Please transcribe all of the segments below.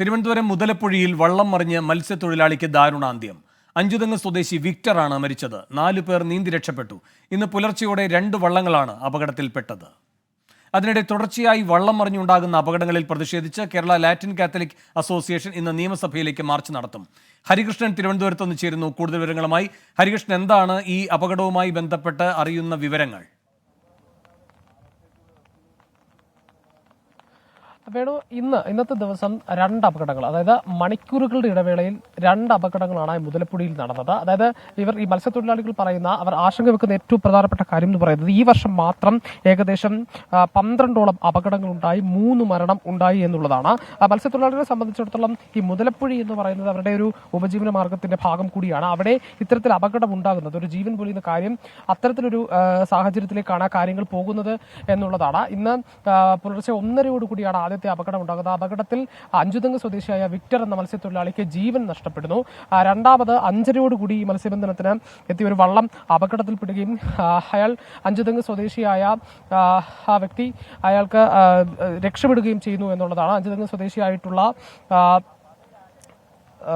തിരുവനന്തപുരം മുതലപ്പുഴയിൽ വള്ളം മറിഞ്ഞ് മത്സ്യത്തൊഴിലാളിക്ക് ദാരുണാന്ത്യം. അഞ്ചുതെങ്ങ് സ്വദേശി വിക്ടർ ആണ് മരിച്ചത്. നാലു പേർ നീന്തി രക്ഷപ്പെട്ടു. ഇന്ന് പുലർച്ചെയോടെ രണ്ട് വള്ളങ്ങളാണ് അപകടത്തിൽപ്പെട്ടത്. അതിനിടെ തുടർച്ചയായി വള്ളം മറിഞ്ഞുണ്ടാകുന്ന അപകടങ്ങളിൽ പ്രതിഷേധിച്ച് കേരള ലാറ്റിൻ കാത്തലിക് അസോസിയേഷൻ ഇന്ന് നിയമസഭയിലേക്ക് മാർച്ച് നടത്തും. ഹരികൃഷ്ണൻ തിരുവനന്തപുരത്ത് നിന്ന് ചേരുന്നു കൂടുതൽ വിവരങ്ങളുമായി. ഹരികൃഷ്ണൻ എന്താണ് ഈ അപകടവുമായി ബന്ധപ്പെട്ട് അറിയുന്ന വിവരങ്ങൾ? വേണു ഇന്ന് ഇന്നത്തെ ദിവസം രണ്ട് അപകടങ്ങൾ. അതായത് മണിക്കൂറുകളുടെ ഇടവേളയിൽ രണ്ട് അപകടങ്ങളാണ് ഈ മുതലപ്പുഴയിൽ നടന്നത്. അതായത് ഇവർ ഈ മത്സ്യത്തൊഴിലാളികൾ പറയുന്ന അവർ ആശങ്ക വെക്കുന്ന ഏറ്റവും പ്രധാനപ്പെട്ട കാര്യം എന്ന് പറയുന്നത് ഈ വർഷം മാത്രം ഏകദേശം പന്ത്രണ്ടോളം അപകടങ്ങൾ ഉണ്ടായി മൂന്ന് മരണം ഉണ്ടായി എന്നുള്ളതാണ്. മത്സ്യത്തൊഴിലാളികളെ സംബന്ധിച്ചിടത്തോളം ഈ മുതലപ്പുഴി എന്ന് പറയുന്നത് അവരുടെ ഒരു ഉപജീവന മാർഗത്തിന്റെ ഭാഗം കൂടിയാണ്. അവിടെ ഇത്തരത്തിൽ അപകടം ഉണ്ടാകുന്നത് ഒരു ജീവൻ പൊലിയുന്ന കാര്യം അത്തരത്തിലൊരു സാഹചര്യത്തിലേക്കാണ് കാര്യങ്ങൾ പോകുന്നത് എന്നുള്ളതാണ്. ഇന്ന് പുലർച്ചെ ഒന്നരയോട് കൂടിയാണ് ആദ്യത്തെ അപകടം ഉണ്ടാകുന്നത് ആ അപകടത്തിൽ അഞ്ചുതെങ്ങ് സ്വദേശിയായ വിക്ടർ എന്ന മത്സ്യത്തൊഴിലാളിക്ക് ജീവൻ നഷ്ടപ്പെടുന്നു. രണ്ടാമത് അഞ്ചരയോട് കൂടി ഈ മത്സ്യബന്ധനത്തിന് എത്തിയ ഒരു വള്ളം അപകടത്തിൽപ്പെടുകയും അയാൾ അഞ്ചുതെങ്ങ് സ്വദേശിയായ ആ, വ്യക്തി അയാൾക്ക് രക്ഷപ്പെടുകയും ചെയ്യുന്നു എന്നുള്ളതാണ്. അഞ്ചുതെങ്ങ് സ്വദേശിയായിട്ടുള്ള ആ, ആ,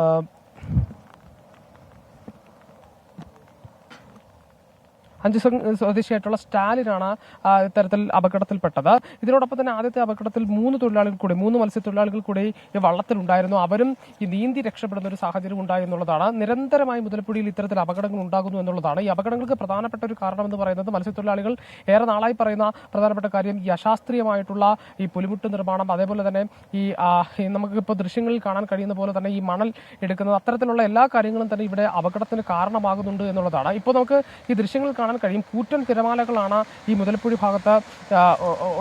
അഞ്ച് സ്വ- സ്വദേശിയായിട്ടുള്ള സ്റ്റാലിനാണ് ഇത്തരത്തിൽ അപകടത്തിൽപ്പെട്ടത്. ഇതിനോടൊപ്പം തന്നെ ആദ്യത്തെ അപകടത്തിൽ മൂന്ന് തൊഴിലാളികൾ കൂടി മൂന്ന് മത്സ്യത്തൊഴിലാളികൾ കൂടി ഈ വള്ളത്തിലുണ്ടായിരുന്നു. അവരും ഈ നീന്തി രക്ഷപ്പെടുന്ന ഒരു സാഹചര്യം ഉണ്ടായി എന്നുള്ളതാണ്. നിരന്തരമായി മുതലപ്പുഴയിൽ ഇത്തരത്തിൽ അപകടങ്ങൾ ഉണ്ടാകുന്നു എന്നുള്ളതാണ്. ഈ അപകടങ്ങൾക്ക് പ്രധാനപ്പെട്ട ഒരു കാരണം എന്ന് പറയുന്നത് മത്സ്യത്തൊഴിലാളികൾ ഏറെ നാളായി പറയുന്ന പ്രധാനപ്പെട്ട കാര്യം ഈ അശാസ്ത്രീയമായിട്ടുള്ള ഈ പുലിമുട്ട് നിർമ്മാണം അതേപോലെ തന്നെ ഈ നമുക്കിപ്പോൾ ദൃശ്യങ്ങളിൽ കാണാൻ കഴിയുന്ന പോലെ തന്നെ ഈ മണൽ എടുക്കുന്നത് അത്തരത്തിലുള്ള എല്ലാ കാര്യങ്ങളും തന്നെ ഇവിടെ അപകടത്തിന് കാരണമാകുന്നുണ്ട് എന്നുള്ളതാണ്. ഇപ്പോൾ നമുക്ക് ഈ ദൃശ്യങ്ങൾ കാണാൻ കഴിയും. കൂറ്റൻ തിരമാലകളാണ് ഈ മുതലപ്പുഴി ഭാഗത്ത്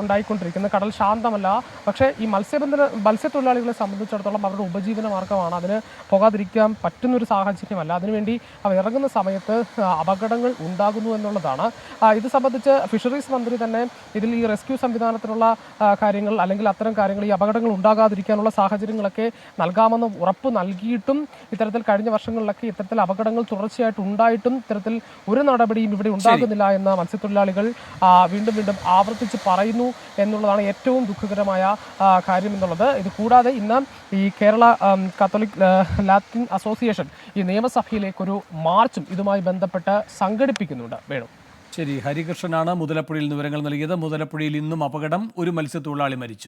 ഉണ്ടായിക്കൊണ്ടിരിക്കുന്നത്. കടൽ ശാന്തമല്ല. പക്ഷേ ഈ മത്സ്യബന്ധന മത്സ്യത്തൊഴിലാളികളെ സംബന്ധിച്ചിടത്തോളം അവരുടെ ഉപജീവന മാർഗമാണ് അതിന് പോകാതിരിക്കാൻ പറ്റുന്നൊരു സാഹചര്യമല്ല. അതിനുവേണ്ടി അവർ ഇറങ്ങുന്ന സമയത്ത് അപകടങ്ങൾ ഉണ്ടാകുന്നു എന്നുള്ളതാണ്. ഇത് സംബന്ധിച്ച് ഫിഷറീസ് മന്ത്രി തന്നെ ഇതിൽ ഈ റെസ്ക്യൂ സംവിധാനത്തിനുള്ള കാര്യങ്ങൾ അല്ലെങ്കിൽ അത്തരം കാര്യങ്ങൾ ഈ അപകടങ്ങൾ ഉണ്ടാകാതിരിക്കാനുള്ള സാഹചര്യങ്ങളൊക്കെ നൽകാമെന്ന് ഉറപ്പ് നൽകിയിട്ടും ഇത്തരത്തിൽ കഴിഞ്ഞ വർഷങ്ങളിലൊക്കെ ഇത്തരത്തിൽ അപകടങ്ങൾ തുടർച്ചയായിട്ട് ഉണ്ടായിട്ടും ഇത്തരത്തിൽ ഒരു നടപടിയും ഇവിടെ ഉണ്ടാകുന്നില്ല എന്ന് മത്സ്യത്തൊഴിലാളികൾ വീണ്ടും വീണ്ടും ആവർത്തിച്ച് പറയുന്നു എന്നുള്ളതാണ് ഏറ്റവും ദുഃഖകരമായ കാര്യം എന്നുള്ളത്. ഇത് കൂടാതെ ഇന്ന് ഈ കേരള കത്തോലിക് ലാറ്റിൻ അസോസിയേഷൻ ഈ നിയമസഭയിലേക്കൊരു മാർച്ചും ഇതുമായി ബന്ധപ്പെട്ട് സംഘടിപ്പിക്കുന്നുണ്ട്. വേണു. ശരി. ഹരികൃഷ്ണനാണ് മുതലപ്പുഴയിൽ നിന്ന് വിവരങ്ങൾ നൽകിയത്. മുതലപ്പുഴയിൽ ഇന്നും അപകടം. ഒരു മത്സ്യത്തൊഴിലാളി മരിച്ചു.